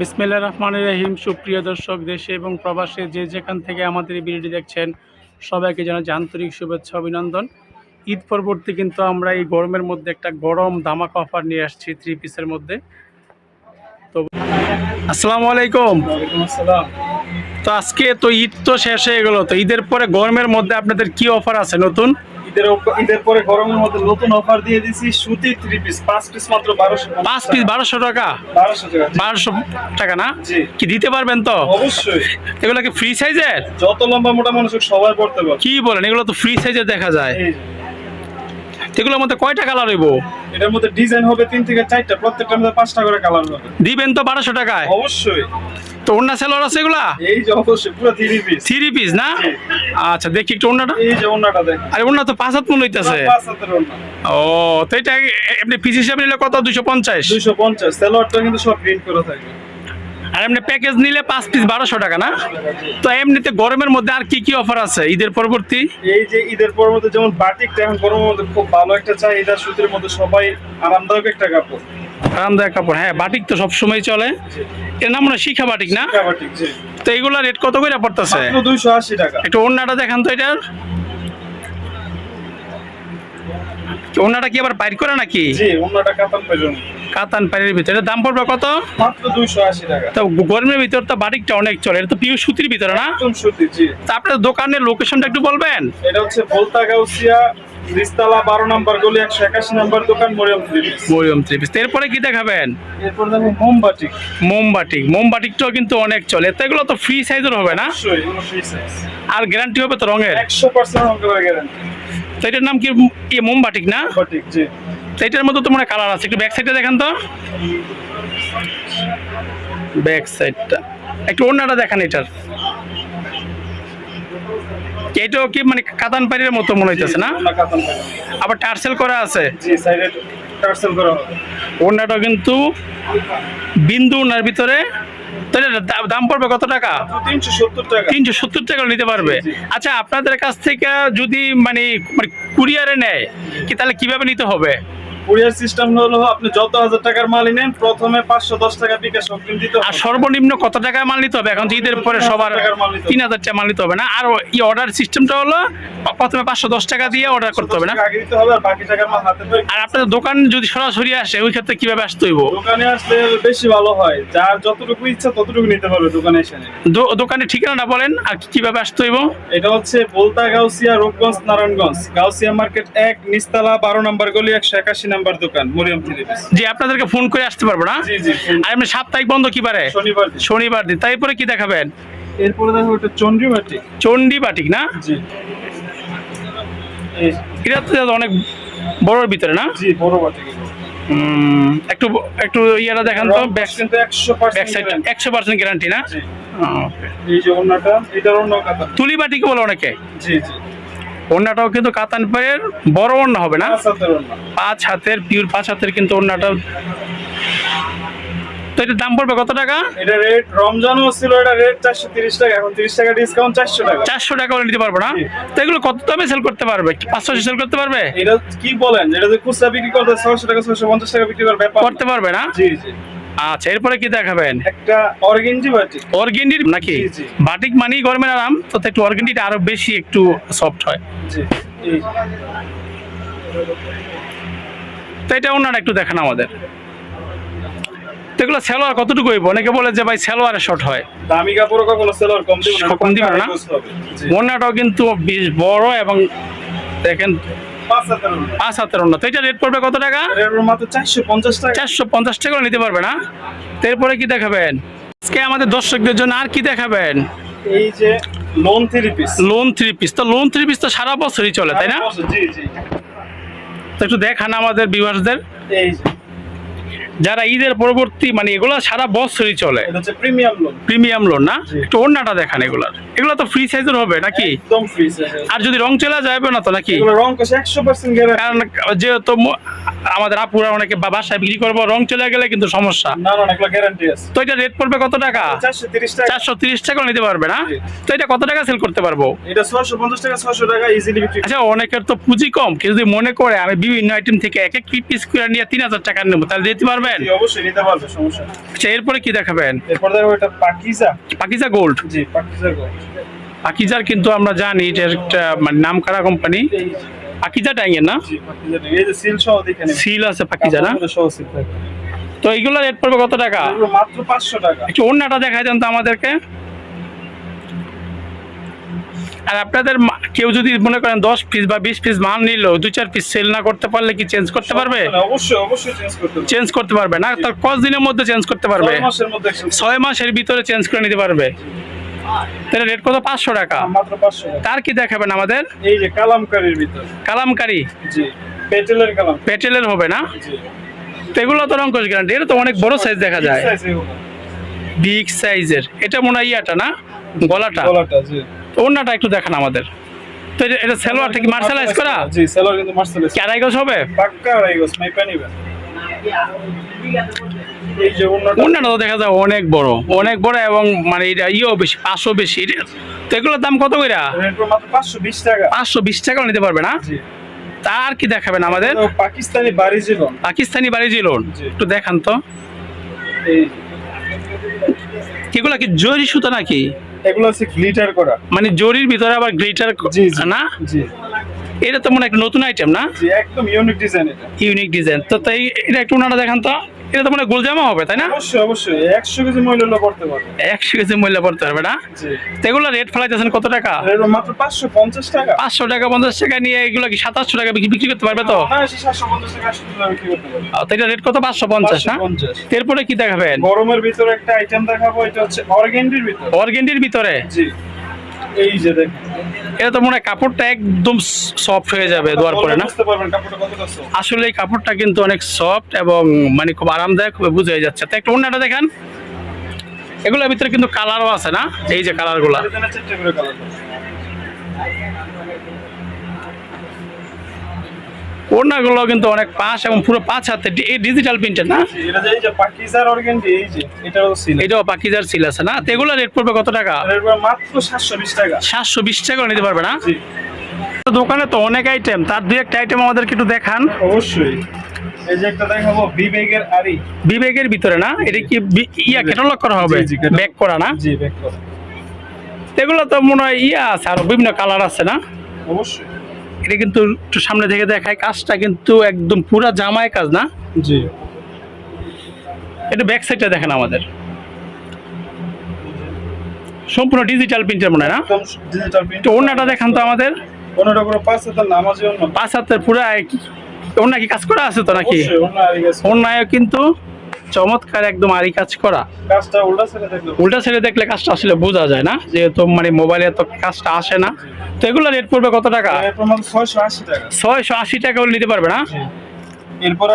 বিসমিল্লা রহমান রহিম। সুপ্রিয় দর্শক দেশে এবং প্রবাসে যে যেখান থেকে আমাদের এই ভিডিওটি দেখছেন সবাইকে জানাচ্ছি আন্তরিক শুভেচ্ছা অভিনন্দন। ঈদ পরবর্তী কিন্তু আমরা এই গরমের মধ্যে একটা গরম ধামাকা অফার নিয়ে আসছি থ্রি পিসের মধ্যে। তো আসসালামু আলাইকুম। ওয়ালাইকুম আসসালাম। তো আজকে তো ঈদ তো শেষ হয়ে গেল। তো ঈদের পরে গরমের মধ্যে আপনাদের কি অফার আছে নতুন? ঈদের ঈদের পরে গরমের মধ্যে নতুন অফার দিয়ে দিছি সুতি থ্রি পিস পাঁচ পিস মাত্র বারোশো পাঁচ পিস বারোশো টাকা? বারোশো টাকা বারোশো টাকা না? কি দিতে পারবেন তো? অবশ্যই। এগুলো কি ফ্রি সাইজের যত লম্বা মোটা মানুষ সবাই পড়তে পারে কি বলেন এগুলো তো ফ্রি সাইজের দেখা যায়। এগুলোর মধ্যে কয়টা কালার হইব? এটার মধ্যে ডিজাইন হবে তিন থেকে চারটা প্রত্যেকটার মধ্যে পাঁচটা করে কালার হবে। দিবেন তো বারোশো টাকায়? অবশ্যই। তো অন্য সেলর আছে এগুলা? এই যে অবশ্যই পুরো থ্রি পিস থ্রি পিস না? আচ্ছা দেখি একটু অন্যটা এই যে অন্যটা দেখেন। আরে অন্য তো পাঁচ হাত মূল হইতেছে। ও তো এটা এমনি পিস হিসাবে নিলে কত? দুশো পঞ্চাশ? দুইশো পঞ্চাশ। স্যালোয়ারটা কিন্তু সব প্রিন্ট করা থাকবে। আর এমনি প্যাকেজ নিলে পাঁচ পিস বারোশো টাকা না? তো এমনিতে গরমের মধ্যে আর কি কি অফার আছে ঈদের পরবর্তী? এই যে ঈদের পর মধ্যে যেমন বাটিকটা এখন গরমের মধ্যে খুব ভালো একটা চাই চাহিদা সুতির মধ্যে সবাই আরামদায়ক একটা কাপড়। আরামদায়ক কাপড় হ্যাঁ বাটিক তো সবসময় চলে। এর নাম শিখা বাটিক না? শিখা বাটিক জি। তো এগুলা রেট কত করে পড়তেছে? দুইশো আশি টাকা। একটু অন্যটা দেখান তো এটার। অন্যটা কি আবার বাইর করে নাকি? জি কাতান কাতান পাড়ির ভিতরে। দাম পড়বে কত? মাত্র টাকা। তো গরমের ভিতর তো বাটিকটা অনেক চলে এটা তো পিওর সুতির ভিতরে না? একদম সুতি জি। তা আপনার দোকানের লোকেশনটা একটু বলবেন? এটা হচ্ছে ভোলতা গাউসিয়া নিস্তালা বারো নম্বর গলি একশো একাশি নম্বর দোকান মরিয়ম থ্রিপিস মরিয়ম থ্রি এরপরে কি দেখাবেন? এরপর দেখো মোমবাটি মোমবাটিক মোমবাটিকটাও কিন্তু অনেক চলে। তো এগুলো তো ফ্রি সাইজের হবে না? ফ্রি সাইজ আর গ্যারান্টি হবে তো রঙের? একশো পার্সেন্ট অঙ্কের গ্যারান্টি তো এটার নাম কি কি মোমবাটিক না? তো এটার মধ্যে তো মনে কালার আছে একটু ব্যাক সাইডে দেখান তো। ব্যাক সাইডটা একটু অন্যটা দেখান এটার। এটাও কি মানে কাতান পাড়ির মতো মনে হইতেছে না? আবার টার্সেল করা আছে? ওড়নাটাও কিন্তু বিন্দু ওনার ভিতরে তো এটার দা- দাম পড়বে কত টাকা? তিনশো সত্তর টাকা। নিতে পারবে। আচ্ছা আপনাদের কাছ থেকে যদি মানে মানে কুরিয়ারে নেয় কি তাহলে কীভাবে নিতে হবে? কুরিয়ার সিস্টেম হলো আপনি যত হাজার টাকার মালই নেন প্রথমে পাঁচশো দশ টাকা বিকাশ অগ্রিম দিতে আর সর্বনিম্ন কত টাকা মাল নিতে হবে? এখন ঈদের পরে সবার তিন হাজার টাকা মাল নিতে হবে না? আর এই অর্ডার সিস্টেমটা হলো প্রথমে পাঁচশো দশ টাকা দিয়ে অর্ডার করতে হবে না? আর আপনাদের দোকান যদি সরাসরি আসে ওই ক্ষেত্রে কীভাবে আসতে হইব? দোকানে আসলে বেশি ভালো হয়। যার যতটুকু ইচ্ছা ততটুকু নিতে পারবে দোকানে এসে দোকানের ঠিকানাটা বলেন আর কীভাবে আসতে হইব? এটা হচ্ছে বলতা গাউসিয়া রূপগঞ্জ নারায়ণগঞ্জ। গাউসিয়া মার্কেট এক নিস্তালা বারো নম্বর গলি একশো একাশি নম্বর দোকান মরিয়ম পিস যে আপনাদেরকে ফোন করে আসতে পারব না? জি জি আর এমনি সাপ্তাহিক বন্ধ কি পারে? শনিবার। শনিবার দিন। তারপরে কি দেখাবেন? এরপরে দেখো এটা চন্ডীবাটি চণ্ডী বাটিক না? জি। এটা তো অনেক বড়র ভিতরে না? জি বড় বাটি উম, একটু একটু ইয়েটা দেখান তো। একশো পার্সেন্ট গ্যারান্টি না? জি। তুলি বাটিকে বলে অনেকে? জি জি। ওড়নাটাও কিন্তু কাতান পায়ের বড় ওড়না হবে না? পাঁচ হাতের পিওর পাঁচ হাতের কিন্তু ওড়নাটা। তো এটার দাম পড়বে কত টাকা? এটা রেট রমজানও ছিল এটা রেট চারশো তিরিশ টাকা এখন তিরিশ টাকা ডিসকাউন্ট চারশো টাকা। চারশো টাকা করে নিতে পারব না? তো এগুলো কত দামে সেল করতে পারবে? পাঁচশো সেল করতে পারবে? এটা কি বলেন? এটা যে খুচরা বিক্রি করতে ছয়শো টাকা ছয়শো পঞ্চাশ টাকা বিক্রি ব্যাপার করতে পারবে না? জি জি। আচ্ছা এরপরে কি দেখাবেন? একটা অর্গেঞ্জি বাটি অর্গেন্ডির নাকি। বাটিক মানেই গরমের আরাম তো একটু অর্গেন্ডিটা আরও বেশি একটু সফট হয়। তো এটা অন্যটা একটু দেখান আমাদের। তো এগুলো সালোয়ার কতটুকু হইব? অনেকে বলে যে ভাই সালোয়ারে শর্ট হয়। দামি কাপড় কখনো সেলার কম দিব না কম দিবে না? জি। কিন্তু বেশ বড় এবং দেখেন পাঁচ ওড়না তো এটা রেট পড়বে কত টাকা? চারশো পঞ্চাশ টাকা। চারশো পঞ্চাশ নিতে পারবে না? এরপরে কি দেখাবেন? আজকে আমাদের দর্শকদের জন্য আর কি দেখাবেন? এই যে lawn three piece lawn three piece তো লোন থ্রি পিস তো সারা বছরই চলে তাই না? তো একটু দেখান আমাদের ভিউয়ার্সদের এই যে। যারা ঈদের পরবর্তী মানে এগুলো সারা বছরই চলে। প্রিমিয়াম লোন প্রিমিয়াম লোন না? একটু অন্যটা দেখান এগুলার। এগুলো তো ফ্রি সাইজের হবে নাকি? আর যদি রং চলে যাবে না তো নাকি? রং কষে একশো আমাদের আপুরা অনেকে বাসায় বিক্রি করব রং চলে গেলে কিন্তু সমস্যা। তো এটা রেট পড়বে কত টাকা? চারশো তিরিশ টাকা। নিতে পারবে না? তো এটা কত টাকা সেল করতে পারব? এটা পঞ্চাশ টাকা টাকা ইজিলি আচ্ছা অনেকের তো পুঁজি কম। কেউ যদি মনে করে আমি বিভিন্ন আইটেম থেকে এক এক পিস করে নিয়ে তিন হাজার টাকা নেব তাহলে দিতে পারবেন? অবশ্যই নিতে পারবে সমস্যা আচ্ছা এরপরে কি দেখাবেন? এরপর দেখো এটা পাকিজা। পাকিজা গোল্ড জি পাকিজা গো পাকিজার কিন্তু আমরা জানি এটা একটা মানে নাম করা কোম্পানি পাকিজা ট্যাঙ্গের না? সিল আছে পাকিজা না? তো এইগুলো রেট পড়বে কত টাকা? মাত্র 500 টাকা। একটু অন্যটা দেখাই দেন তো আমাদেরকে। আর আপনাদের কেউ যদি মনে করেন দশ পিস বা বিশ পিস মাল নিল দু চার পিস সেল না করতে পারলে কি চেঞ্জ করতে পারবে? চেঞ্জ করতে পারবে। না? তার কত দিনের মধ্যে চেঞ্জ করতে পারবে? ছয় মাসের ভিতরে চেঞ্জ করে নিতে পারবে? তাহলে রেট কত? পাঁচশো টাকা। মাত্র 500 তার কি দেখাবেন আমাদের? এই যে কালামকারীর ভিতর। কালামকারি। পেটেলের কালাম। পেটেলের হবে না? তো এগুলো তো রঙ্কশ গ্যারান্টি এটা তো অনেক বড় সাইজ দেখা যায়। বিগ সাইজের এটা মনে হয় ইয়াটা না? গলাটা। গলাটা জি। একটু দেখান আমাদের। তো এটা- এটা সেলোয়ারটা কি মার্শালাইজ করা? জি সেলর কিন্তু মার্শালাইজ কি আড়াই গজ হবে? পাক্কা আড়াই গজ মাইপা নিবেন। এই যে অন্যটা? তো দেখা যায় অনেক বড় অনেক বড় এবং মানে এটা ইয়েও বেশি পাঁচশো বেশি। তো এগুলোর দাম কত করে এরপর মাত্র 520 টাকা। পাঁচশো বিশ টাকা নিতে পারবে না? তার কি দেখাবেন আমাদের? পাকিস্তানি বাড়ি ছিল পাকিস্তানি বাড়ি ছিল একটু দেখান তো। এগুলো কি জরি সুতো নাকি? এগুলো হচ্ছে গ্লিটার করা। মানে জরির ভিতরে আবার গ্লিটার না? জি। এটা তো মনে একটা নতুন আইটেম না? একদম ইউনিক ডিজাইন এটা। ইউনিক ডিজাইন তো তাই এটা একটু ওনারা দেখান তো। এটা তো মানে গোলজামা হবে তাই না? অবশ্যই অবশ্যই। একশো কেজি করতে পারবে। একশো কেজি পড়তে পারবে না? এগুলো রেট ফেলাইতেছেন কত টাকা? মাত্র পাঁচশো পঞ্চাশ টাকা। পাঁচশো টাকা পঞ্চাশ টাকা নিয়ে এগুলো কি সাতাশশো টাকা বিক্রি করতে পারবে তো? হ্যাঁ তো এটা রেট কত? পাঁচশো পঞ্চাশ না? এরপরে কি দেখাবেন? গরমের ভিতরে একটা আইটেম দেখাবো এটা হচ্ছে অর্গেন্ডির ভিতরে। অর্গেন্ডির ভিতরে? জি। এই যে দেখুন এটা তো মনে হয় কাপড়টা একদম সফট হয়ে যাবে দোয়ার পরে না। আসলে এই কাপড়টা কিন্তু অনেক সফট এবং মানে খুব আরামদায়ক বুঝে যাচ্ছে। তো একটু অন্যটা দেখান। এগুলোর ভিতরে কিন্তু কালারও আছে না? এই যে কালারগুলা এখানে চারটে করে কালার ওড়নাগুলো কিন্তু অনেক পাশ এবং পুরো পাঁচ হাতে এই ডিজিটাল প্রিন্টের না? এটাও পাকিজার সিল আছে না? তো এগুলো রেট পড়বে কত টাকা? মাত্র সাতশো বিশ টাকা। সাতশো বিশ টাকা নিতে পারবে না? দোকানে তো অনেক আইটেম তার দুই একটা আইটেম আমাদেরকে একটু দেখান। অবশ্যই। এই যে একটা দেখাবো বিবেকের আরি বিবেকের ভিতরে না? এটা কি ইয়া ক্যাটালগ করা হবে? ব্যাক করা না? জি ব্যাক করো। এগুলো তো মনে হয় ইয়া আছে আর বিভিন্ন কালার আছে না? অবশ্যই। এটা কিন্তু একটু সামনে থেকে দেখায় কাজটা কিন্তু একদম পুরা জামায় কাজ না? জি। এটা ব্যাক সাইডটা দেখেন আমাদের। সম্পূর্ণ ডিজিটাল প্রিন্টের মনে হয় না? ডিজিটাল প্রিন্ট তো অন্যটা দেখান তো আমাদের। কোনটা করে পাঁচ হাজার নামাজি পাঁচ হাতের পুরা অন্য কি কাজ করা আছে তো নাকি? গেছে। কিন্তু চমৎকার একদম আরি কাজ করা। উল্টা ছেড়ে দেখল কাজটা আসলে বোঝা যায় না যেহেতু মানে মোবাইলে তো কাজটা আসে না। তো এগুলো রেট পড়বে কত টাকা? ছয়শো আশি টাকা। নিতে পারবে না? জি।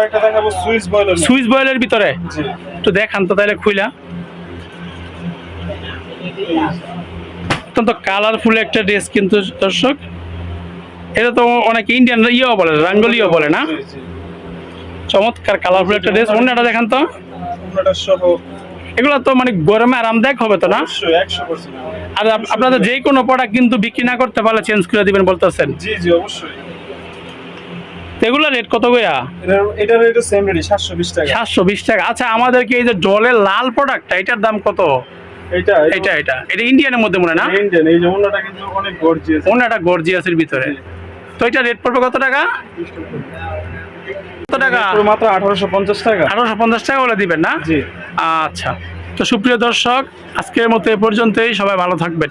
একটা দেখাবো সুইচ বয়লার সুইচ বয়েলের ভিতরে? দেখান তো তাহলে খুইলা। অত্যন্ত কালারফুল একটা ড্রেস কিন্তু দর্শক। এটা তো অনেক ইন্ডিয়ান ইয়েও বলে রাঙ্গলিও বলে না। চমৎকার কালারফুল একটা ড্রেস অন্যটা দেখান তো। সহ এগুলো তো মানে গরমে আরামদায়ক হবে তো না? আর আপনাদের যে কোনো প্রোডাক্ট কিন্তু বিক্রি না করতে পারলে চেঞ্জ করে দিবেন বলতেছেন। জি জি অবশ্যই। এগুলো রেট কত গয়া এটার রেটও সেম সাতশো বিশ টাকা। সাতশো বিশ টাকা। আচ্ছা আমাদেরকে এই যে জলের লাল প্রোডাক্টটা এটার দাম কত? এটা এটা। এটা এটা। ইন্ডিয়ানের মধ্যে মনে না? ইন্ডিয়ান এই যে অন্যটা কিন্তু অনেক গর্জিয়াস অন্য একটা গর্জিয়াসের ভিতরে তো এটা রেট পড়বে কত টাকা। কত টাকা? মাত্র আঠারোশো পঞ্চাশ টাকা। আঠারোশো পঞ্চাশ টাকা বলে দিবেন না? জি। আচ্ছা। তো সুপ্রিয় দর্শক আজকের মতো এ পর্যন্তই। সবাই ভালো থাকবেন।